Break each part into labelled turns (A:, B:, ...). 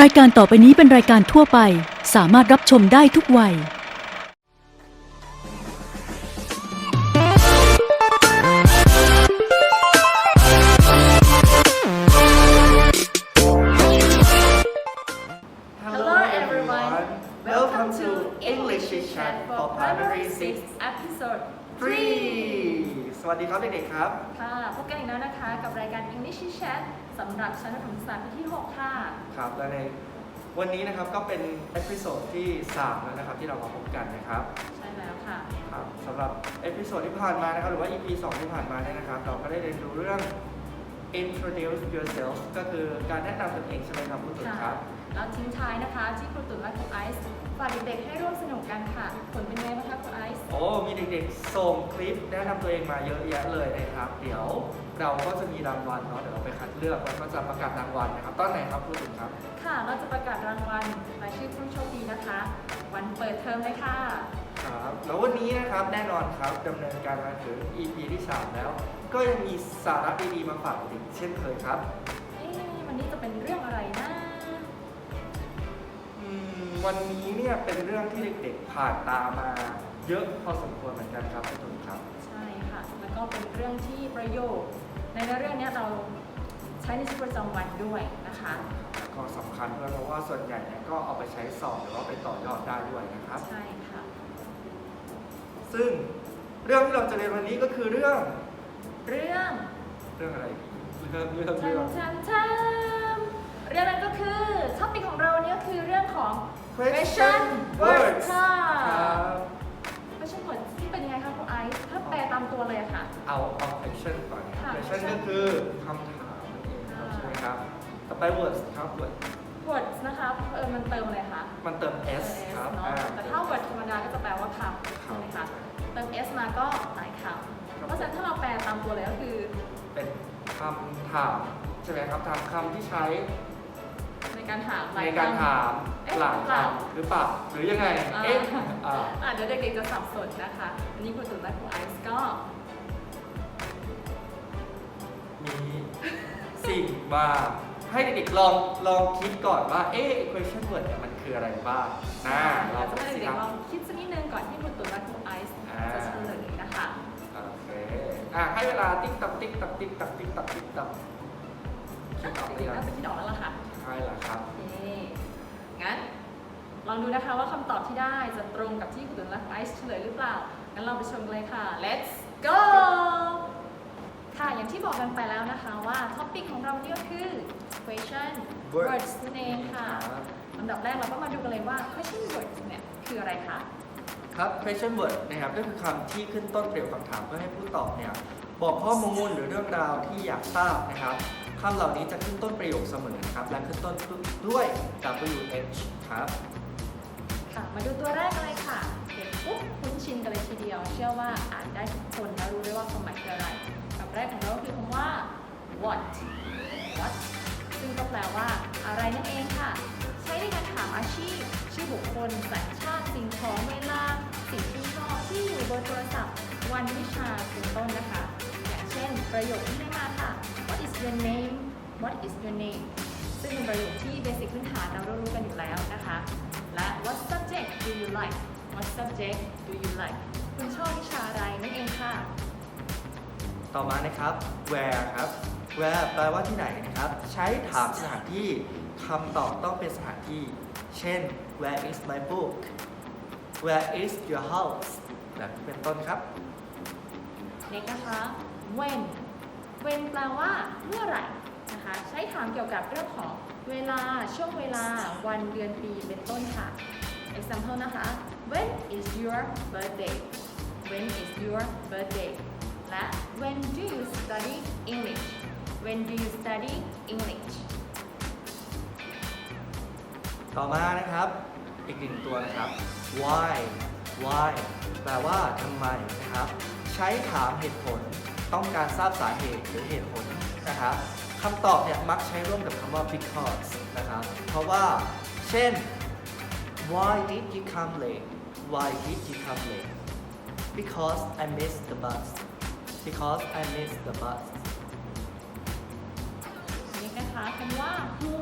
A: รายการต่อไปนี้เป็นรายการทั่วไป สามารถรับชมได้ทุกวัย
B: Hello everyone. Welcome to English Chat for Primary 6 episode 3.
C: สวัสดีครับเด็กๆครับ
B: ค่ะ พบกันอีกแล้วนะคะ กับรายการ English Chat สำหรับชั้นประถมศึกษาปีที่ 6 ค่ะ
C: ครับและในวันนี้นะครับก็เป็นเอพิโซดที่ 3 แล้วนะครับที่เรามาพบกันนะครับ
B: ใช่แล้วค่ะ
C: ครับสำหรับเอพิโซดที่ผ่านมานะครับหรือว่า EP 2 ที่ผ่านมาเนี่ยนะครับ เราก็ได้เรียนรู้เรื่อง introduce yourself ก็คือการแนะนำตนเองใช่ไหมครับคุณตุ๋นครับ
B: แล้วทิ้งท้ายนะคะ ที่ครูตุ๋นและครูไอซ์ฝากเด็กๆให้ร่วมสนุกกันค่ะ ผลเป็นไงบ้างคะครูไอซ์
C: โอ้มีเด็กๆ ส่งคลิปแนะนำตัวเองมาเยอะแยะเลยนะครับ เดี๋ยว เราก็จะมีรางวัลเนาะเดี๋ยวเราไปคัดเลือกแล้วก็จะประกาศรางวัลนะครับตอนไหนครับคุณตุ๋นครับ
B: ค่ะ เราจะประกาศรางวัลรายชื่อผู้โชคดีนะคะ วันเปิดเทอมเลยค่ะ
C: ครับแล้ววันนี้นะครับแน่นอนครับดำเนินการมาถึง EP ที่ 3 แล้ว ก็ยังมีสาระดีๆมาฝากเด็กๆเช่นเคยครับ
B: เอ๊ะวันนี้จะเป็นเรื่องอะไรนะ
C: อืมวันนี้เนี่ยเป็นเรื่องที่เด็กๆผ่านตามาเยอะพอสมควรเหมือนกันครับคุณตุ๋นครับ
B: ใช่ค่ะ แล้วก็เป็นเรื่องที่ประโยค ในเรื่องเนี้ยเราใช้ในชีวิตประจำวันด้วยนะคะ
C: แล้วก็สำคัญด้วยเพราะว่าส่วนใหญ่เนี่ยก็เอาไปใช้สอบหรือว่าไปต่อยอดได้ด้วยนะครับ
B: ใช่ค่ะ
C: ซึ่งเรื่องที่เราจะเรียนวันนี้ก็คือเรื่อง
B: เรื่อง
C: เรื่องอะไรเรื่องเรื่อง
B: ทั
C: เรื่
B: น
C: อง
B: ทันทันเรื่องนั้นก็คือท็อปิกของเราเนี่ยก็คือเรื่องของ question words ค่ะ ตามตัวเลยอะค่ะ
C: เอาเอา question ก่อนนะครับ
B: ค่ะ
C: question ก็คือคำถามนั่นเองครับใช่ไหมครับต่อไป words ครับ words
B: words นะคะเออมันเติมอะไรคะ
C: มันเติม s ครับ
B: เนาะ
C: อ่า
B: แต่ถ้า word ธรรมดาก็จะแปลว่าคำใช่ไหมคะ เติม s มาก็หลายคำ เพราะฉะนั้นถ้าเราแปลตามตัวเลยก็คือ
C: เป็นคำถามใช่ไหมครับถามคำที่ใช้
B: ใน การถามหล
C: ใน
B: ย
C: การ
B: คำ
C: ถาม
B: เอ๊ะ
C: หลาย
B: เปล่า
C: คำหรือเปล่าหรือยังไง
B: อ่า
C: เอ๊ะอ่า
B: อะเดี๋ยวเด็กๆจะสับสนนะคะ อันนี้ครูตุ๋นและครูไอซ์ก็
C: มีสิ่งมาให้เด็กๆลองลองคิดก่อนว่า เอ๊ะ question word เนี่ยมันคืออะไรบ้างนะลอง
B: จะให้
C: สิ
B: เด็
C: ค
B: ก
C: รับ
B: ๆลองคิดสักนิดนึงก่อนที่ครูตุ๋นและครูไอซ์
C: อ่า
B: จะเฉลยนะคะ
C: โอเคอะให้เวลาติ๊กตักติ๊กตักติ๊กตักติ๊กตักติ๊กตักคิดออกหรื
B: เด็
C: อก
B: ๆ
C: ยัง
B: น่าจะคิดออกแล้วล่ะค่ะ
C: ใช่แล้วครับ
B: โอเคงั้นลองดูนะคะว่าคำตอบที่ได้จะตรงกับที่ครูตุ๋นและครูไอซ์เฉลยหรือเปล่า งั้นเราไปชมกันเลยค่ะ let's go ค่ะ อย่างที่บอกกันไปแล้วนะคะว่าท็อปิกของเราเนี่ยก็คือ question
C: Words
B: words นั่นเองค่ะ
C: ครับ
B: อันดับแรกเราก็มาดูกันเลยว่า question words เนี่ยคืออะไรคะ
C: ครับ question word นะครับก็คือคำที่ขึ้นต้นประโยคคำถามเพื่อให้ผู้ตอบเนี่ยบอกข้อมูลหรือเรื่องราวที่อยากทราบนะครับ คำเหล่านี้จะขึ้นต้นประโยคเสมอนะครับ และขึ้นต้นด้วย WH ครับ
B: ค่ะมาดูตัวแรกกันเลยค่ะเห็นปุ๊บคุ้นชินกันเลยทีเดียว เชื่อว่าอ่านได้ทุกคนและรู้ได้ว่าความหมายคืออะไรคำแรกของเราก็คือคำว่า what what ซึ่งก็แปลว่า อะไรนั่นเองค่ะ ใช้ในการถามอาชีพ ชื่อบุคคลสัญชาติสิ่งของเวลา สิ่งที่ชอบที่อยู่เบอร์โทรศัพท์ วันวิชาเป็นต้นนะคะ อย่างเช่น ประโยคที่ได้มาค่ะ your name what is your name ซึ่งเป็นประโยคที่เบสิกพื้นฐานเรารู้กันอยู่แล้วนะคะ และ what subject do you like what subject do you like คุณชอบวิชาอะไรนั่นเองค่ะ
C: ต่อมานะครับ where ครับ where แปลว่าที่ไหนนะครับ ใช้ถามสถานที่คำตอบต้องเป็นสถานที่ เช่น where is my book where is your house แบบนี้เป็นต้นครับ
B: เน็กนะคะ when when แปลว่าเมื่อไหร่นะคะใช้ถามเกี่ยวกับเรื่องของเวลาช่วงเวลาวันเดือนปีเป็นต้นค่ะ example นะคะ when is your birthday when is your birthday และ when do you study English when do you study English
C: ต่อมานะครับ อีกหนึ่งตัวนะครับ why why แปลว่าทำไมนะครับ ใช้ถามเหตุผล ต้องการทราบสาเหตุหรือเหตุผลนะครับคำตอบเนี่ยมักใช้ร่วมกับคำว่า because นะครับเพราะว่าเช่น why did you come late why did you come late because I missed the bus because I missed the bus
B: นี่นะคะคำว่า who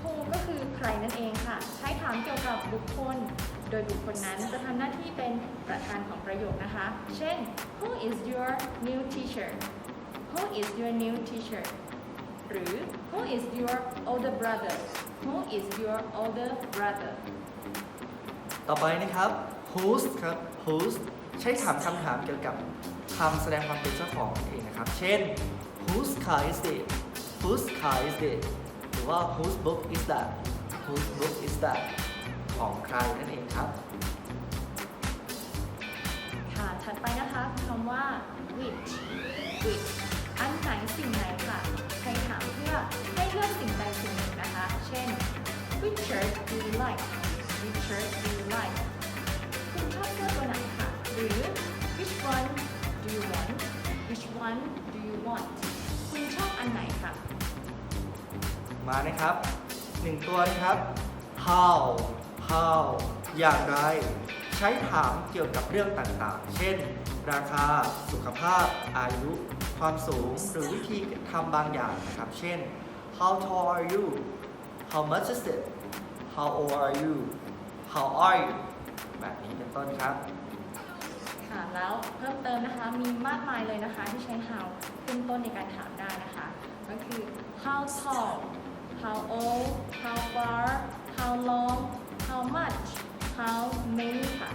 B: who ก็คือใครนั่นเองค่ะ ใช้ถามเกี่ยวกับบุคคล โดยบุคคลนั้นจะทำหน้าที่เป็นประธานของประโยคนะคะ เช่น Who is your new teacher Who is your new teacher หรือ Who is your older brother Who is your older brother
C: ต่อไปนะครับ whose ครับ whose ใช้ถามคำถามเกี่ยวกับคำแสดงความเป็นเจ้าของนั่นเองนะครับ เช่น whose car is it whose car is it หรือว่า whose book is that whose book is that ของใครนั่นเองครับ
B: ค่ะ ถัดไปนะคะคำว่า which which อันไหนสิ่งไหนค่ะใช้ถามเพื่อให้เลือกสิ่งใดสิ่งหนึ่งนะคะ เช่น which shirt do you like which shirt do you like คุณชอบเสื้อตัวไหนค่ะ หรือ which one do you want which one do you want คุณชอบอันไหนค่ะ
C: มานะครับหนึ่งตัวนะครับ how how อย่างไร ใช้ถามเกี่ยวกับเรื่องต่างๆ เช่น ราคา สุขภาพ อายุ ความสูง หรือวิธีทำบางอย่างนะครับ เช่น how tall are you how much is it how old are you how are you แบบนี้เป็นต้นครับ
B: ค่ะแล้วเพิ่มเติมนะคะมีมากมายเลยนะคะที่ใช้ how ขึ้นต้นในการถามได้นะคะ ก็คือ how tall how old how far how long how much how many ค่ะ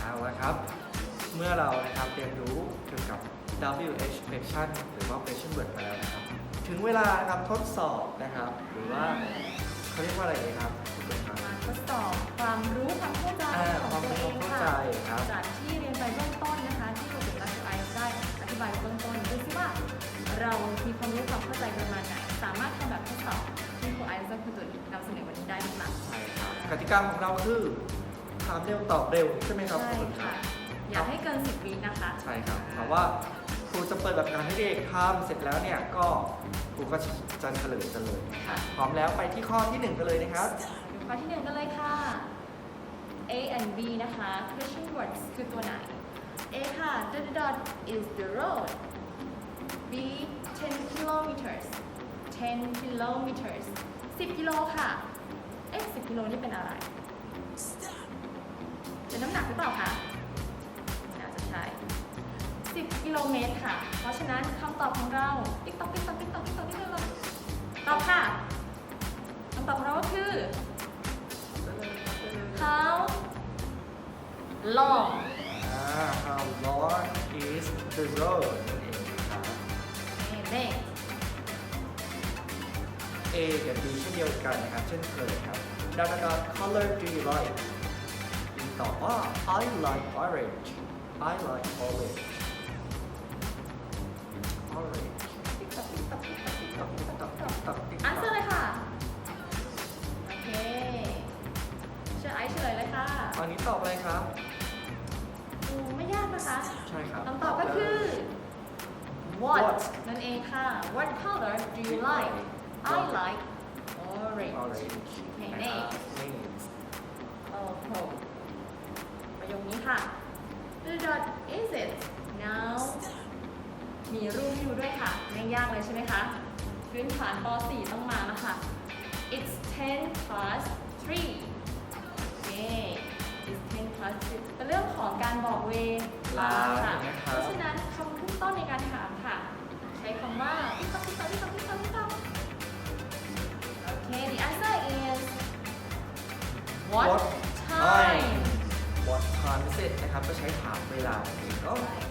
C: เอาละครับ เมื่อเรานะครับเรียนรู้เกี่ยวกับ WH question หรือว่า question word ไปแล้วนะครับ ถึงเวลานะครับทดสอบนะครับ หรือว่าเขาเรียกว่าอะไรดีครับคุณผู้ชมครับ
B: มาทดสอบความรู้ความเข้าใจ
C: อ่า
B: ของตัวเอง
C: ความรู้ความเข้า
B: ค่ะ
C: ใจครับ
B: จากที่เรียนไปเบื้องต้นนะคะ ที่ครูฝึกรักไอซ์ได้อธิบายไว้เบื้องต้นดูซิว่า เรามีความรู้ความเข้าใจประมาณไหน สามารถทำแบบ ทดสอบที่ครูไอซ์ได้คุณตัวนำเสนอวันนี้ได้หรือเปล่า
C: ใช่ครับกติกาของเราคือถามเร็วตอบเร็วใช่ไหมครับ
B: ใช่
C: ณผู้ชม
B: ค่ะ อย่าให้เกิน 10วินะคะ
C: ใช่ครับแต่ว่าครูจะเปิดแบบการให้เด็กทำเสร็จแล้วเนี่ยก็ครูก็จะเฉลยกันเลยนะครับ
B: ค่ะ
C: พร้อมแล้วไปที่ข้อที่หนึ่งกันเลยนะครับ
B: ดูข้อที่หนึ่งกันเลยค่ะ A and B นะคะ question words คือตัวไหน A ค่ะ dot dot dot is the road B 10 kilometers 10 kilometers 10กิโลค่ะ เอ๊ะ10กิโลนี่เป็นอะไร เป็นน้ำหนักหรือเปล่าคะน่าจะใช่10กิโลเมตรค่ะ เพราะฉะนั้นคำตอบของเราติ๊กต๊อกติ๊กต๊อกติ๊กต๊อกติ๊กต๊อกติ๊กต๊อกตอบค่ะคำตอบของเราก็คือ how long
C: อ่า how long is the road นั่นเอง กับ B เช่นเดียวกันนะครับ เช่นเคยครับ dot dot dot color do you like บีตอบว่า I like orange I like orange orange ติ๊กต๊อกติ๊กต๊อกติ๊กต๊อกติ๊กต๊อกติ๊กต๊อกติ๊กต๊อกติ๊กต๊
B: อั
C: อนก
B: เซอร์เลยค่ะ โอเคเชื่อไอซ์เฉลยเลยค่ะ
C: ตอนนี้ตอบอะไรครับ
B: ดูไม่ยากนะคะ
C: ใช่ครับ
B: คำตอบก็คือ what
C: What
B: นั่นเองค่ะ what color do you like I like orange
C: orange
B: โอเค
C: นะค
B: next
C: รับ next
B: โอ้โหประโยคนี้ค่ะ The dot is it now มีรูปให้ดูด้วยค่ะไม่ยากเลยใช่ไหมคะ พื้นฐานป .4 ต้องมาแล้วค่ะ It's 10 past 3โอเค It's 10 past 3เป็นเรื่องของการบอกเวลาค่ะ
C: ลานะครับ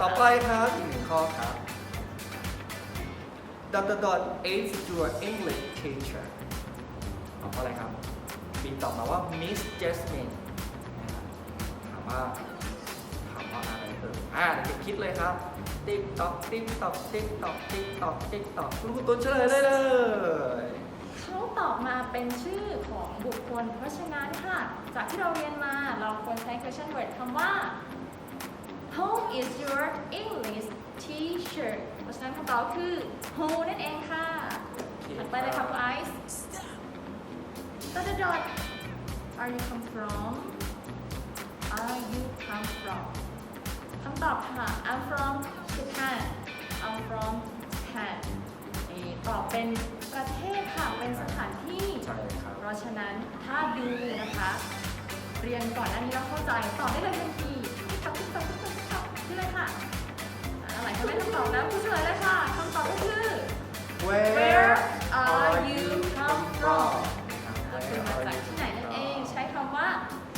B: ต่อ
C: ไปครับอีกหนึ่งข้อครับ dot dot dot is your English teacher ตอบว่าอะไรครับบีตอบมาว่า Miss Jasmine นถามว่าถามว่าอะไรเอ่ยอ่าเด็กๆคิดเลยครับ ติ๊กตอกติ๊กตอกติ๊กตอกติ๊กตอกติ๊กตอกคุณครูตุ้นเฉลยได้เลย
B: เขาตอบมาเป็นชื่อของบุคคล เพราะฉะนั้นค่ะ จากที่เราเรียนมาเราควรใช้ question word คำว่า Who is your English teacher เพราะฉะนั้นคำตอบคือ Who นั่นเองค่ะถัดไปเลยค่ะคุณไอซ์ dot dot dot Are you come from Are you come from คำตอบค่ะ I'm from Japan I'm from Japan นี่ตอบเป็นประเทศค่ะ เป็นสถานที่
C: ใช่ครับ
B: เพราะฉะะนั้นถ้าดูนะคะ เรียนก่อนหน้านี้เราเข้าใจตอบได้เลยทันที ได้คำตอบแล้วคุณเฉลยเลยค่ะคำตอบก็คือ Where are you come from ก็คือมาจากที่ไหนนั่นเองใช้คำว่า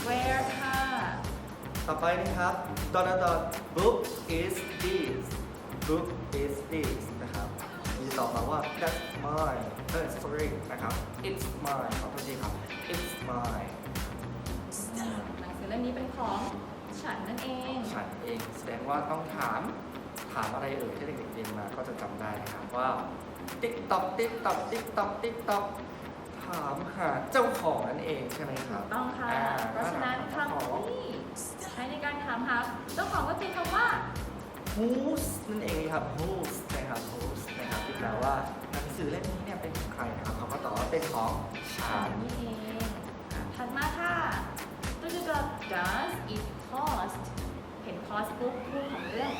B: where ค่ะ
C: ต่อไปนะครับ dot dot dot book is this book is this นะครับ มีตอบมาว่า that's mine เออ sorry นะครับ it's mine ขอโทษทีครับ it's mine
B: หนังสือเล่มนี้เป็นของฉันนั่นเอง
C: ฉันเองแสดงว่าต้องถาม ถามอะไรเอ่ยที่เด็กๆเรียนมาก็จะจำได้นะครับว่าติ๊กต๊อกติ๊กต๊อกติ๊กต๊อกติ๊กต๊อกถามหาเจ้าของนั่นเองใช่ไหมครับ
B: ต้องค่ะ
C: อ่
B: เพราะฉะนั้น
C: ถามหา
B: คำ
C: เจ้าของ
B: ที่ใช้ในการถามหาเจ้าของก็คือคำว่า
C: whose นั่นเองครับ whose นะครับ whose นะครับที่แปลว่าหนังสือเล่มนี้เนี่ยเป็นของใครนะครับเขาก็ตอบว่าเป็นของฉั
B: ฉั
C: น
B: นนี่เองอะถัดมาค่ะตัวจะ does it cost เห็น cost ปุ๊บพูดของเรื่อง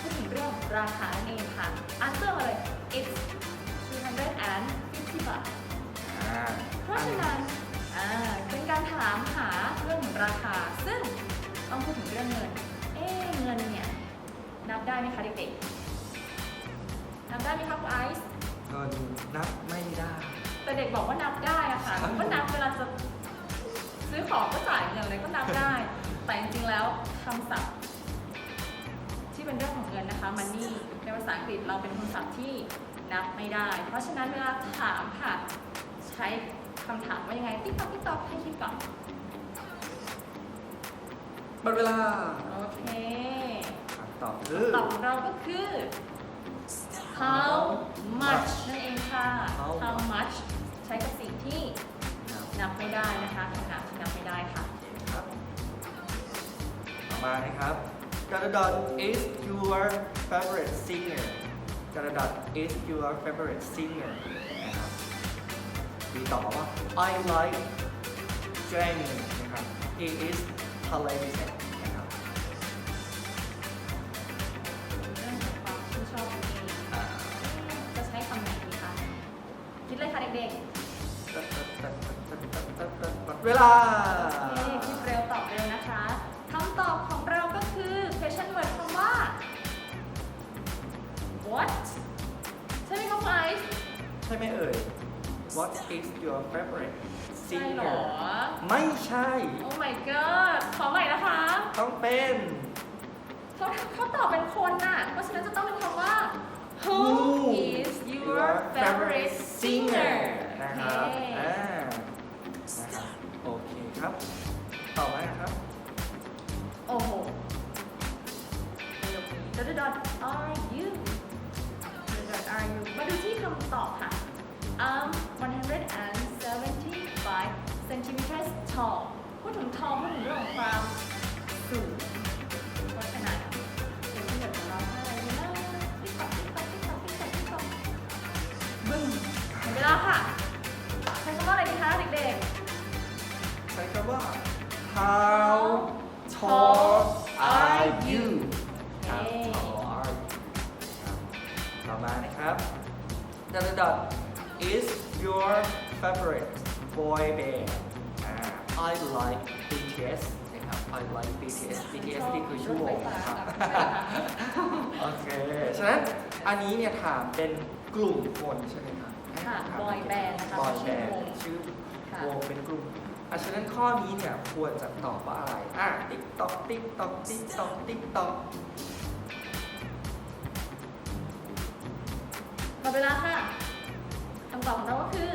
B: พูดถึงเรื่องราคานั่นเองค่ะ answer มาเลย it's 250บาท
C: อ่า
B: เพราะฉะนั้นอ่าเป็นการถามหาเรื่องของราคา ซึ่งต้องพูดถึงเรื่องเงิน เอ๊ะเงินเนี่ย นับได้ไหมคะเด็กๆ นับได้ไหมคะคุณไอซ์
C: เงินนับไม่ได้
B: แต่เด็กบอกว่านับได้อะค่ะก็นับเวลาจะซื้อของก็จ่ายเงินอะไรก็นับได้ แต่จริงๆแล้วคำศัพท์ที่ เป็นเรื่องของเงินนะคะ money ในภาษาอังกฤษเราเป็นคำศัพท์ที่นับไม่ได้ เพราะฉะนั้นเวลาถามค่ะ ใช้คำถามว่ายังไง ติ๊กต๊อกติ๊กต๊อกให้คิดก่อน
C: หมดเวลา
B: โอเค
C: คำตอบคือ
B: ตอบของเราก็คือ how much นั่นเองค่ะ
C: How
B: how much ใช้กับสิ่งที่
C: นับ
B: นับไม่ได้นะคะคำถามที่นับไม่ได้ค่ะ
C: ครับต่อมานะครับ d o t dot is your favorite singer d o t dot is your favorite singer นะครับมีตอบมาว่า I like Jamie นะครับ he is talented นะครับ
B: เรื่องของความชื่นชอบตัวเอง
C: อ่า
B: จะใช้คำไหนดีคะคิดเลยค่ะเด็ก
C: หมดเวลา
B: ใช่ไหม
C: เอ่ย What is your favorite
B: ใช่เหร
C: singer
B: อ
C: ไม่ใช่
B: Oh my god ขอใหม่นะคะ
C: ต้องเป็น
B: เขาเขาตอบเป็นคนน่ะ เพราะฉะนั้นจะต้องเป็นคำว่า Who is your favorite singer
C: นะครับ
B: โอเค
C: อ่านะครับโอเคครับ ต่อมาครับ
B: โอ้โหดอทดอท are you ดอท are you มาดูที่คำตอบค่ะ I'm 175 centimeters tall พูดถึง tall พูดถึงเรื่องของความสูงเพราะฉะนั้นเป็นที่เหลือของเราเท่าไหร่ดีนะติ๊กต๊อกติ๊กต๊อกติ๊กต๊อกติ๊กต๊อกติ๊กต๊อกบึ้งหมดเวลาค่ะใช้คำว่าอะไรดีคะเด็ก
C: ใช้คำว่า How tall are you
B: ๆ
C: How
B: เย้
C: tall are you ครับต่อมานะครับ dot dot dot is your favorite boy band อ่า I like BTS นะครับ I like BTS BTS นี่คือชั่วโมงนะครับโอเค ฉะนั้นอันนี้เนี่ยถามเป็นกลุ่มคนใช่ไหมครับ
B: ค่ะ
C: ถาม
B: boy band นะคะ
C: บอยแบ
B: ชื่อนวง
C: ด์ชื่อ
B: ค่ะ
C: วงเป็นกลุ่มอะฉะนั้นข้อนี้เนี่ยควรจะตอบว่าอะไร อะ ติ๊กตอก ติ๊กตอก ติ๊กตอก ติ๊กตอก
B: หมดเวลาค่ะคำ ตอบของเราก็คือ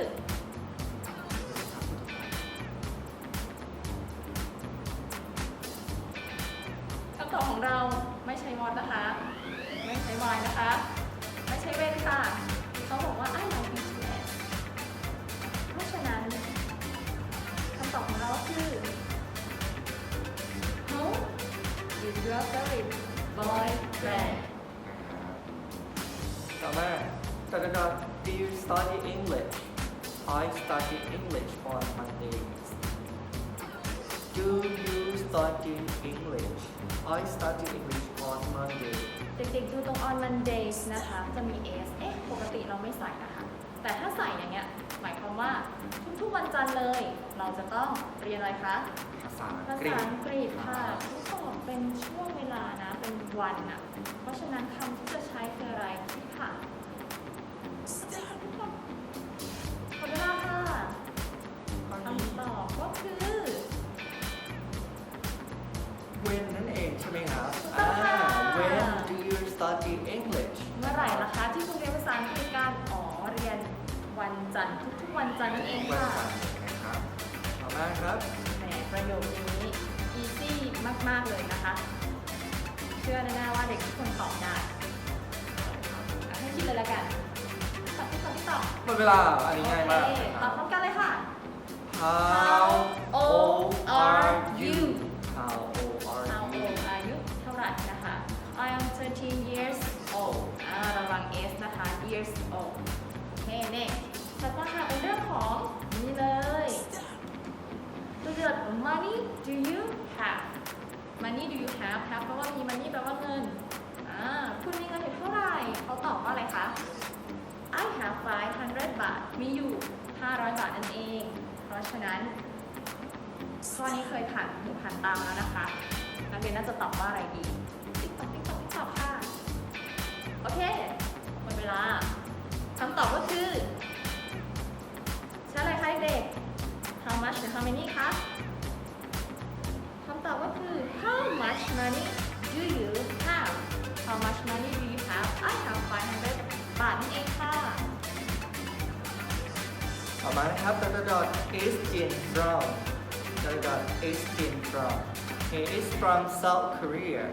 B: คำตอบของเราไม่ใช่มอสนะคะ I
C: study English on Monday
B: เด็กๆดูตรง on Mondays นะคะ จะมี s เอ๊ะ ปกติเราไม่ใส่นะคะ แต่ถ้าใส่อย่างเงี้ย หมายความว่าทุกวันจันทร์เลย เราจะต้องเรียนอะไรคะ
C: ภาษาอั
B: ภาง
C: กฤ
B: ษา
C: ษ
B: อังกฤษค่ะทดสอบเป็นช่วงเวลานะ เป็นวันอะเพราะฉะนั้นคำที่จะใช้คืออะไรที่ค่ะ ที่คุณเรียนภาษาอังกฤษกันอ๋อเรียนวันจันทร์ทุกๆวันจันทร์นั่นเอง
C: วัน
B: ค่ะ
C: จันทร์นะครับต่อมาครับ
B: แหมประโยคนี้ easy มากๆเลยนะคะ เชื่อแน่ๆว่าเด็กทุกคนตอบได้อะให้คิดเลยละกันตอบที่ตอบที่ตอบ
C: หมดเวลาอันนี้ง่ายมาก
B: โอเค
C: นะค
B: ตอ
C: รั
B: บบพร้อมกันเลยค่ะ
C: How
B: ของนี่เลยตัวเลือก money do you have money do you have have แปลว่ามี money แปลว่าเงินอ่าคุณมีเงินอยู่เท่าไหร่เขาตอบว่าอะไรคะ I have 500 บาท มีอยู่ 500 บาทนั่นเอง เพราะฉะนั้นข้อนี้เคยผ่านหูผ่านตามแล้วนะคะ นักเรียนน่าจะตอบว่าอะไรดีติ๊กตอกติ๊กตอกติ๊กตอกค่ะ โอเค หมดเวลาคำตอบก็คือ how many คะคำตอบก็คือ how much money do you have how much money do you have I have 500 บาทนั่นเองค่ะ
C: ต่อมานะครับ dot dot is in from dot dot is in from he is from South Korea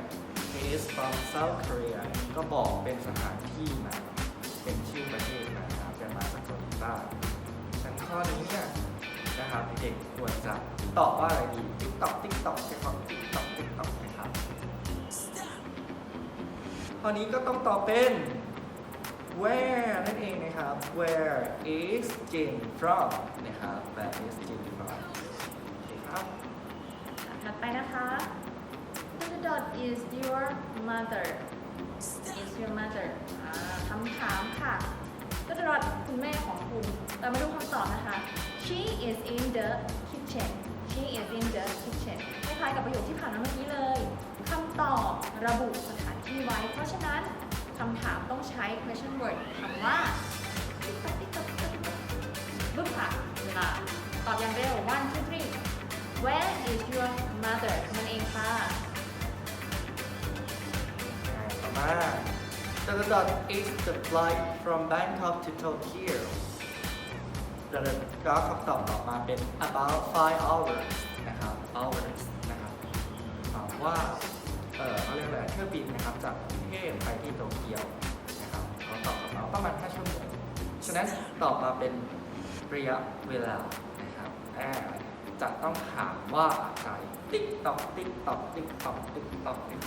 C: he is from South Korea ก็บอกเป็นสถานที่มา เป็นชื่อประเทศมานะครับจะมาจากเกาหลีใต้ฉันข้อนี้เนี่ย นะครับเด็กๆควรจะตอบว่าอะไรดีติ๊กตอกติ๊กตอกติ๊กตอกติ๊กตอกติ๊กตอกนะครับข้อนี้ก็ต้องตอบเป็น where นั่นเองนะครับ where is Jin from นะครับ where is Jin from ครับ
B: ถัดไปนะคะ the dot is your mother is your mother คำถามค่ะ the dot คุณแม่ของคุณเรามาดูคำตอบนะคะ she is in the kitchen she is in the kitchen คล้ายๆกับประโยคที่ผ่านมาเมื่อกี้เลยคำตอบระบุสถานที่ไว้ เพราะฉะนั้นคำถามต้องใช้ question word คำว่าติ๊กต๊อกติ๊กต๊อกติ๊กต๊อกบึ้มค่ะเวลาตอบอย่างเร็ว one two three Where is your mother นั่นเองค่ะ
C: มา dot dot dot is the flight from Bangkok to Tokyo ดอทก็คำตอบต่อมาเป็น about five hours นะครับ hours นะครับถามว่าเออเขาเรียกอะไรเที่ยวบินนะครับจากกรุงเทพไปที่โตเกียวนะครับเขาตอบกลับมาประมาณ5ชั่วโมงฉะนั้นตอบมาเป็นระยะเวลานะครับแอ่าจะต้องถามว่าอะไรติ๊กตอกติ๊กตอกติ๊กตอกติ๊กตอกติ๊ก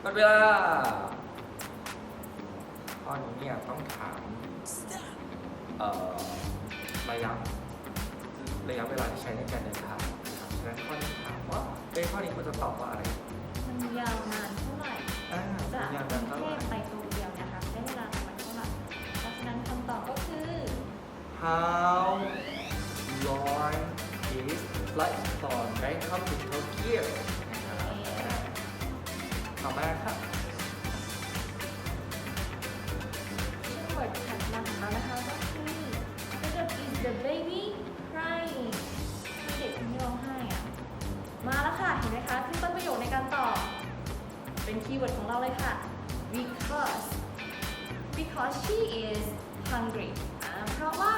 C: หมดเวลาข้อนี้เนี่ยต้องถาม เอ่อระยะระยะเวลาที่ใช้ในการเดินทางนะครับฉะนั้นข้อนี้ถามว่าเอ้ยข้อนี้ควรจะตอบว่าอะไร
B: มันยาวนานเท่าไหร่
C: อ่า
B: จาก
C: ยาว
B: กรุ
C: นาน
B: ง
C: เท่า
B: เท
C: ไหร่
B: พไปโตเกียวนะคะใช้เวลาประมาณเท่าไหร่ เพราะฉะนั้นคำตอบก็คือ
C: How long is flight from Bangkok to Tokyo นะครับต่อมาครับ
B: การตอบ เป็นคีย์เวิร์ดของเราเลยค่ะ because because she is hungry อ่าเพราะว่า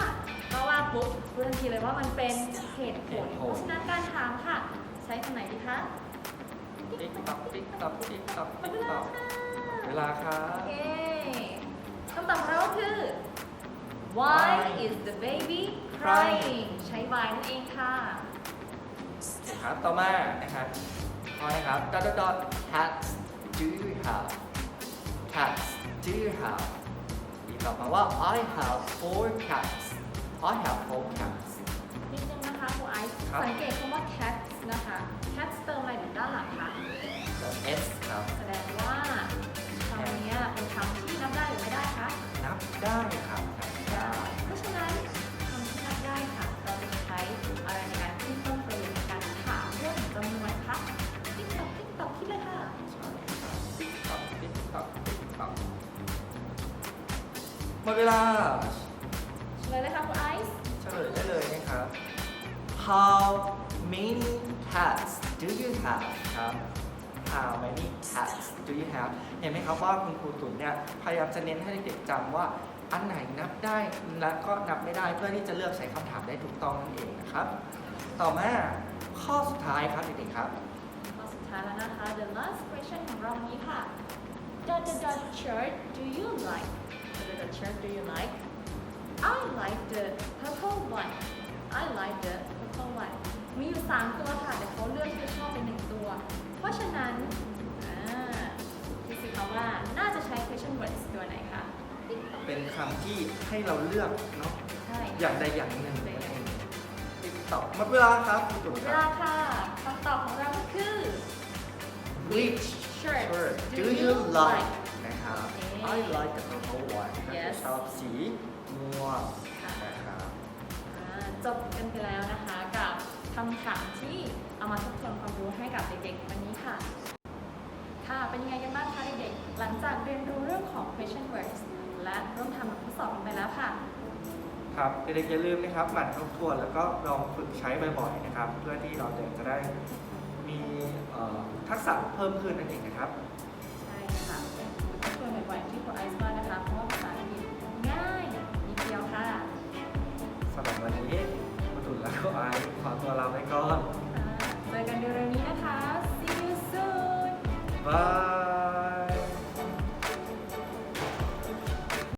B: เพราะว่าปุ๊บรู้ทันทีเลยว่ามันเป็นเหตุผล
C: เหตุผล
B: เพราะฉะนั้นการถามค่ะ ใช้คำไหนดีคะ
C: ติ๊กตอกติ๊กตอกติ๊กตอก
B: หมด
C: ติ๊
B: เว
C: กต
B: ลา
C: อก
B: ค่ะ
C: เวลาครั
B: โอบเคคำตอบของเราก็คือ why is the baby crying ใช้ why นั่นเองค่ะ
C: โอเคครับต่อมานะครับ ข้อนะครับ dot dot dot cats do you have cats do you have อีกตอบมาว่า I have four cats I have four cats
B: นิดนึงนะคะครูไอซ์
C: ครับ
B: สังเกตคำว่า cats นะคะ cats เติมอะไรอยู่ด้านหลังคะ
C: เติม s มดเวลา
B: เฉลยเลยค่ะคุณไอซ์
C: เฉลยได้เลยนะครับ How many cats do you have ครับ How many cats do you have เห็นไหมครับว่าคุณครูตุ๋นเนี่ยพยายามจะเน้นให้เด็กๆจำว่าอันไหนนับได้และก็นับไม่ได้เพื่อที่จะเลือกใช้คำถามได้ถูกต้องนั่นเองนะครับ ต่อมาข้อสุดท้ายครับเด็กๆครับ
B: ข้อสุดท้ายแล้วนะคะ the last question ของเรานี้ค่ะ the the the shirt do you like the the shirt do you like I like the purple one I like the purple one มีอยู่3ตัวค่ะแต่เขาเลือกที่จะชอบเป็นหนึ่งตัว เพราะฉะนั้นอ่าคิดสิคะว่าน่าจะใช้ question words ตัวไหนคะติ๊กต๊อก
C: เป็นคำที่ให้เราเลือกเนาะ
B: ใช่
C: อย่างใดอย่างหนึ่ง
B: อย่างใดอย่างหนึ่ง
C: ติ๊กตอกหมดเวลาครับคุณตุ๋น
B: เว
C: ครั
B: ลา
C: บ
B: ค่ะคำตอบของเราก็คือ
C: Which
B: shirt
C: shirt
B: do
C: do
B: you
C: you like
B: like
C: นะครับ
B: โอเค
C: I like the purple one ก็คือ
B: Yes
C: ชอบสีม่วง
B: ค่ะ
C: นะครับ
B: อ่าจบกันไปแล้วนะคะกับคำถามที่เอามาทบทวนความรู้ให้กับเด็กๆวันนี้ค่ะ ค่ะเป็นยังไงกันบ้างคะเด็กๆหลังจากเรียนรู้เรื่องของ question words และร่วมทำแบบทดสอบกันไปแล้วค่ะ
C: ครับเด็กๆอย่าลืมนะครับหมั่นทบทวนแล้วก็ลองฝึกใช้บ่อยๆนะครับ เพื่อที่เราจะได้มีเอ่อทักษะเพิ่มขึ้นนั่นเองนะครับ